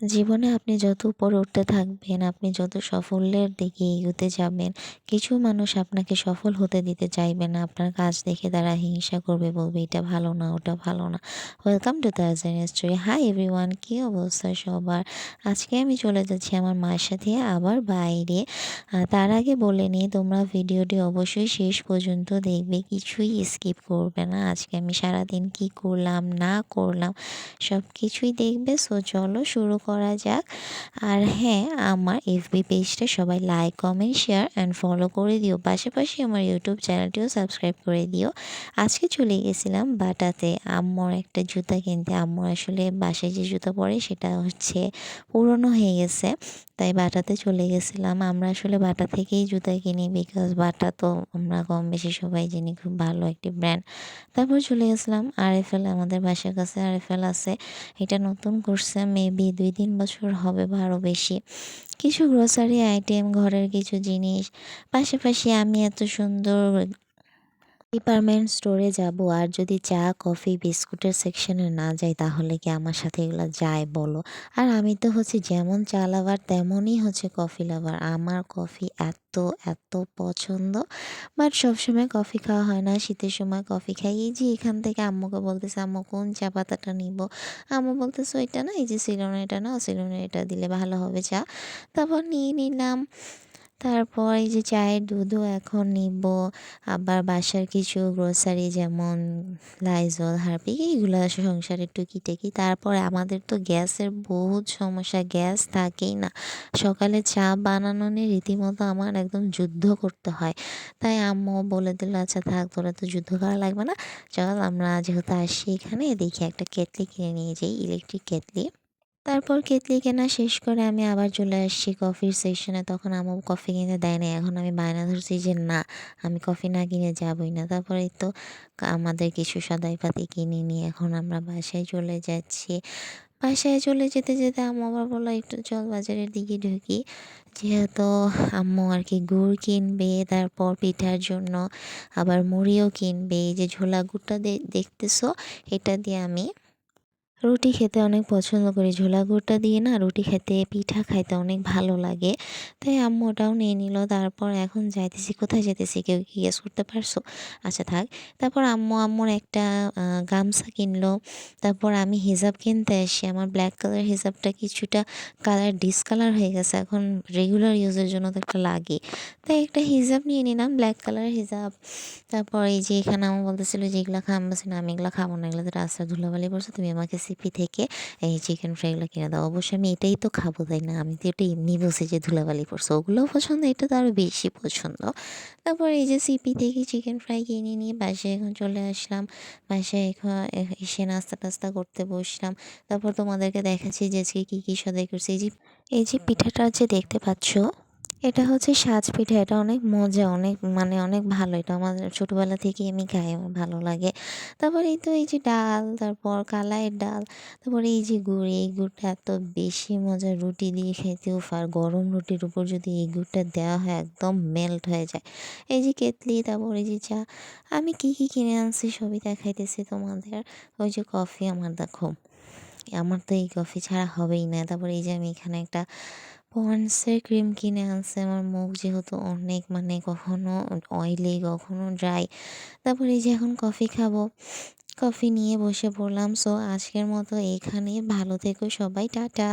জীবনে আপনি যত উপরে উঠতে থাকবেন, আপনি যত সাফল্যের দিকে এগোতে যাবেন, কিছু মানুষ আপনাকে সফল হতে দিতে চাইবে না। আপনার কাজ দেখে তারা হিংসা করবে, বলবে, এটা ভালো না, ওটা ভালো না। ওয়েলকাম টু তাজান স্টোরি হাই এভরিওয়ান কী অবস্থা সবার? আজকে আমি চলে যাচ্ছি আমার মায়ের সাথে আবার বাইরে। তার আগে বলে নিই, তোমরা ভিডিওটি অবশ্যই শেষ পর্যন্ত দেখবে, কিছুই স্কিপ করবে না। আজকে আমি সারাদিন কি করলাম, না করলাম সব কিছুই দেখবে। সো চলো শুরু করা যাক। আর হ্যাঁ আমার এফবি পেজটা সবাই like comment share and follow করে দিও। পাশাপাশি আমার ইউটিউব চ্যানেলটিও সাবস্ক্রাইব করে দিও। আজকে চলে গেছিলাম বাটাতে। আম্মর একটা জুতা কিনতে। আম্মর আসলে বাসায় যে জুতা পরে সেটা হচ্ছে পুরনো হয়ে গেছে, তাই বাটাতে চলে গেছিলাম। আমরা আসলে বাটা থেকেই জুতা কিনি বিকজ বাটা তো আমরা কম বেশি সবাই জানি খুব ভালো একটি ব্র্যান্ড তারপর চলে গেছিলাম আরএফএল আমাদের বাসার কাছে আরএফএল আছে। এটা নতুন করছে মেবি দুই তিন বছর হবে বা আরও বেশি। কিছু গ্রোসারি আইটেম ঘরের কিছু জিনিস, পাশাপাশি আমি এত সুন্দর ডিপার্টমেন্ট স্টোরে যাব আর যদি চা, কফি, বিস্কুটের সেকশনে না যাই, তাহলে কি আমার সাথে এগুলো যায় বলো? আর আমি তো হচ্ছে যেমন চা লাভার তেমনই হচ্ছে কফি লাভার আমার কফি এত এত পছন্দ। বাট সবসময় কফি খাওয়া হয় না। শীতের সময় কফি খাই। এই যে এখান থেকে আম্মুকে বলতেছে, আম্মু, কোন চা পাতাটা নিব? আম্মু বলতেছে, ওইটা না, এই যে সিলনের এটা না সিলনের এটা দিলে ভালো হবে চা। তারপর নিয়ে নিলাম। তারপর এই যে চায়ের দুধও এখন নিব। আবার বাসার কিছু গ্রোসারি যেমন লাইজল হারপিক এইগুলো সংসারের টুকিটাকি তারপর আমাদের তো গ্যাসের বহুত সমস্যা, গ্যাস থাকেই না। সকালে চা বানানো নিয়ে রীতিমতো আমার একদম যুদ্ধ করতে হয়। তাই আম্মু বলে দিল আচ্ছা থাক, তোরা তো যুদ্ধ করা লাগবে না। চল আমরা যেহেতু আসি এখানে, দেখি একটা কেটলি কিনে নিয়ে যাই ইলেকট্রিক কেটলি। তারপর কেতলি কেনা শেষ করে আমি আবার চলে আসছি কফির সেকশনে তখন আমার কফি কিনে দেয় না এখন আমি বায়না ধরছি যে, না, আমি কফি না কিনে যাবই না। তারপরে তো আমাদের কিছু সদাই পাতি কিনে নিয়ে এখন আমরা বাসায় চলে যাচ্ছি। বাসায় চলে যেতে যেতে আম্মু আবার বলল, একটু চল বাজারের দিকে ঢুকি। যেহেতু আম্মু আর কি গুড় কিনবে, তারপর পিঠার জন্য আবার মুড়িও কিনবে। এই যে ঝোলা গুড়টা দেখতেছো, এটা দিয়ে আমি রুটি খেতে অনেক পছন্দ করি। ঝোলা গুড়টা দিয়ে না রুটি খেতে, পিঠা খাইতে অনেক ভালো লাগে। তাই আম্মু ওটাও নিয়ে নিল। তারপর এখন যাইতেছি। কোথায় যেতেছি কেউ কি করতে পারছ? আচ্ছা থাক। তারপর আম্মু আম্মুর একটা গামছা কিনলো। তারপর আমি হিজাব কিনতে আসি। আমার ব্ল্যাক কালার হিজাবটা কিছুটা কালার ডিসকালার হয়ে গেছে। এখন রেগুলার ইউজের জন্য তো একটা লাগে। তাই একটা হিজাব নিয়ে নিলাম ব্ল্যাক কালার হিজাব। তারপর এই যে এখানে আমার বলতেছিল যে, এগুলো না, আমি এগুলো খাব না। এগুলো তো রাস্তা ধুলাবালি করছ। তুমি আমাকে রেসিপি থেকে, এই চিকেন ফ্রাইগুলো কিনে দাও। অবশ্যই আমি এটাই তো খাব, তাই না? আমি তো এটা এমনি বসে যে ধুলাবালি পড়ছে ওগুলোও পছন্দ, এটা তো আরও বেশি পছন্দ। তারপর এই যে সিপি থেকে চিকেন ফ্রাই কিনে নিয়ে বাসায় এখন চলে আসলাম। বাসায় এখন এসে নাস্তা টাস্তা করতে বসলাম। তারপর তোমাদেরকে দেখাচ্ছি যে আজকে কী কী সদাই করছি। এই যে এই যে পিঠাটা যে দেখতে পাচ্ছ এটা হচ্ছে সাজ পিঠা, এটা অনেক মজা, অনেক মানে অনেক ভালো। এটা আমার ছোটোবেলা থেকেই আমি খাই, আমার ভালো লাগে। তারপর এই তো এই যে ডাল, তারপর কালাইয়ের ডাল, তারপর এই যে গুড়, এই গুড়টা এত বেশি মজা। রুটি দিয়ে খেতেও আর গরম রুটির উপর যদি এই গুড়টা দেওয়া হয়, একদম মেল্ট হয়ে যায়। এই যে কেতলি তারপর এই যে চা, আমি কী কী কিনে আনছি সবই দেখাইতেছি তোমাদের। ওই যে কফি, আমার দেখো, আমার তো এই কফি ছাড়া হবেই না। তারপর এই যে আমি এখানে একটা পন্ডসের ক্রিম কিনে আনছে আমার মুখ যেহেতু অনেক মানে কখনো অয়েলি কখনো ড্রাই তারপর এই যে এখন কফি খাব। কফি নিয়ে বসে পড়লাম। সো আজকের মতো এখানে। ভালো থেকো সবাই। টাটা।